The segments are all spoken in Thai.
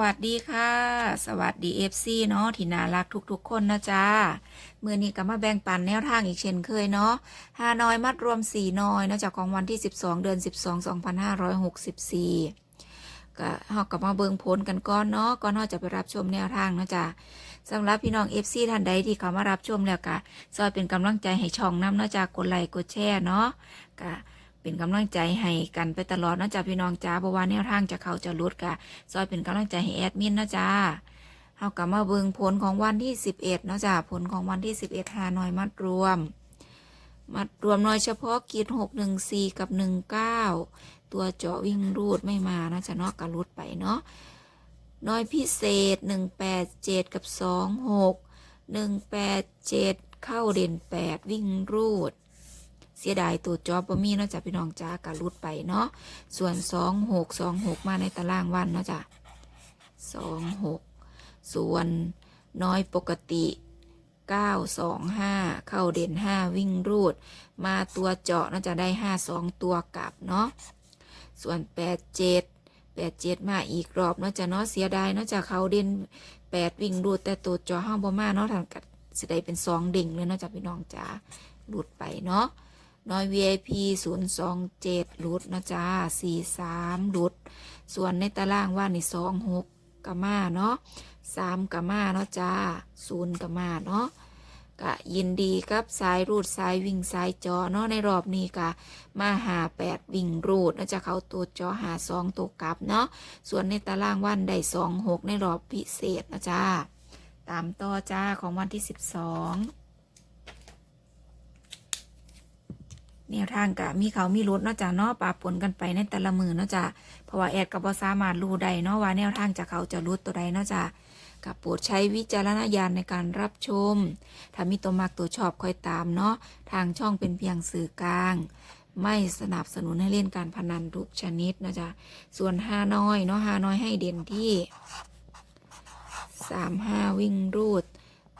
วัสดีค่ะ สวัสดี FC เนาะที่น่ารักทุกๆ คนนะจ๊ะมือนี้ก็มาแบ่งปันแนวทางอีกเช่นเคยเนาะฮานอยมัดรวม4น้อยนะจากของวันที่ 12 เดือน 12 2564 ก็เฮากับมาเบิงผลกันก่อนเนาะก่อนเฮาจะไปรับชมแนวทางนะจ๊ะสำหรับพี่น้อง FC ท่านใดที่เขามารับชมแล้วก็ซอยเป็นกำลังใจให้ช่องน้ำนะจ๊ะกดไลค์กดแชร์เนาะก็ เป็นกำลังใจให้กันไปตลอดนะจ๊ะพี่น้องจ้าเพราะว่าแนวทางจะเข้าจะลุดกะซอยเป็นกำลังใจให้แอดมินนะจ๊ะเฮากลับมาเบิงผลของวันที่11เอ็ดนะจ๊ะผลของวันที่11หาหน่อยมัดรวม มัดรวมหน้อยเฉพาะกิจ614กับ19ตัวเจาะวิ่งรูดไม่มานะจ๊ะเนาะกระลุดไปเนาะน้อยพิเศษ187กับ26 187เจ็ดเข้าเด่น8วิ่งรูด เสียดายตัวจอบบ่มีเนาะจ้ะพี่น้องจ้ากะรุดไปเนาะส่วนสองหกสองหกมาในตารางวันเนาะจ้ะสองหกส่วนน้อยปกติเก้าสองห้าเข้าเด่นห้าวิ่งรูด มาตัวเจาะเนาจะได้ห้าสองตัวกลับเนาะส่วนแปดเจ็ดแปดเจ็ดมาอีกรอบเนาะจะเนาะเสียดายเนาะจะเข้าเด่นแปดวิ่งรูดแต่ตัวเจาะห้าบ่มาเนาะทางกัดสิได้เป็นสองเด่งเลยเนาะจะพี่น้องจ้าหลุดไปเนาะ น้อย VIP 027หลุดนะจ๊ะ43หลุด ส่วนในตารางว่านี่26กะมาเนาะ3กะมาเนาะจ้า0กะมาเนาะกะยินดีกับสายรูดสายวิ่งสายจอเนาะในรอบนี้กะมาหา8วิ่งรูดนะจะเขาตัวจอหา2ตัวกลับเนาะส่วนในตารางวันได้26ในรอบพิเศษนะจ๊ะตามต่อจ้าของวันที่12 แนวทางกะมีเขามีรถเนาะจ้ะเนาะปาปนกันไปในแต่ละมือเนาะจ้ะเพราะว่าแอดก็บ่สามารถรู้ได้เนาะว่าแนวทางจะเขาจะรุดตัวใดเนาะจ้ะกับโปรดใช้วิจารณญาณในการรับชม ถ้ามีตัวมักตัวชอบคอยตามเนาะทางช่องเป็นเพียงสื่อกลาง ไม่สนับสนุนให้เล่นการพนันทุกชนิดนะจ๊ะส่วนห้าน้อยเนาะห้าน้อยให้เด่นที่สามห้าวิ่งรูด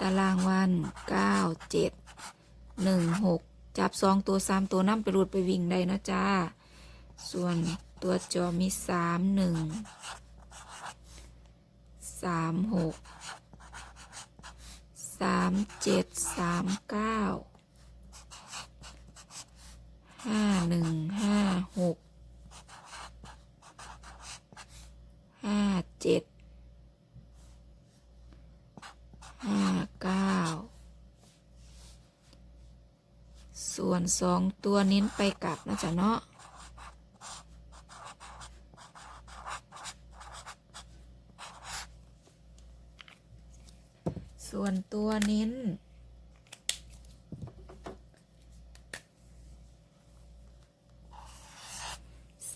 ตารางวันเก้าเจ็ดหนึ่งหก จับสองตัวสามตัวน้ำไปรูดไปวิ่งได้นะจ้า ส่วนตัวจอมีสามหนึ่งสามหกสามเจ็ดสามเก้าห้าหนึ่งห้าหกห้าเจ็ดห้าเก้า ส่วนสองตัวเน้นไปกลับนะจ๊ะเนาะส่วนตัวเน้น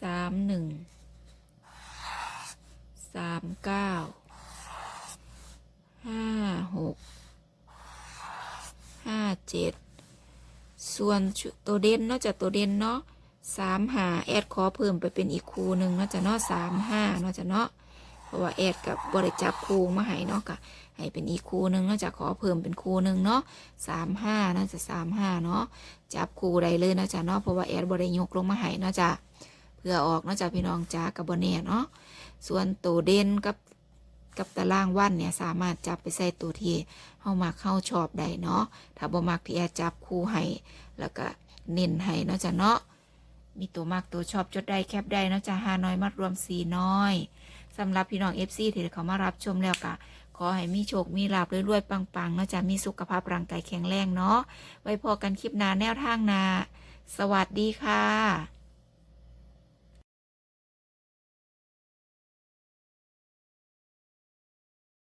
สามหนึ่ง สามเก้า ห้าหก ห้าเจ็ด ส่วนตัวเด่นนาะจะตัวเด่นเนาะสามหาแอดขอเพิ่มไปเป็นอีกคูหนึ่งนาะจะเนาะสามห้านาะจะเนาะเพราะว่าแอดกับบริจับคูมาให้เนาะกะให้เป็นอีกคูหนึ่งนาะจะขอเพิ่มเป็นคูหนึ่งเนาะสามห้าน่าจะสามห้าเนาะจับคูใดเลยนาะจะเนาะเพราะว่าแอดบริยกลงมาให้นาะจะเพื่อออกนาะจะพี่น้องจ้ากับบเน่เนาะส่วนตัวเด่นกับ กับตารางวันเนี่ยสามารถจับไปใส่ตัวที่เข้ามาเข้าชอบได้เนาะถ้าบ่มักที่แอจับคู่ให้แล้วก็เน้นให้เนาะจ้ะเนาะมีตัวมากตัวชอบจดได้แคบได้เนาะจ้ะหาน้อยมัดรวมสีน้อยสำหรับพี่น้องเอฟซีที่เขามารับชมแล้วก็ขอให้มีโชค มีลาบรวยๆ ปังๆเนาะจ้ะมีสุขภาพร่างกายแข็งแรงเนาะไว้พอกันคลิปหน้าแนวทางหนา สวัสดีค่ะ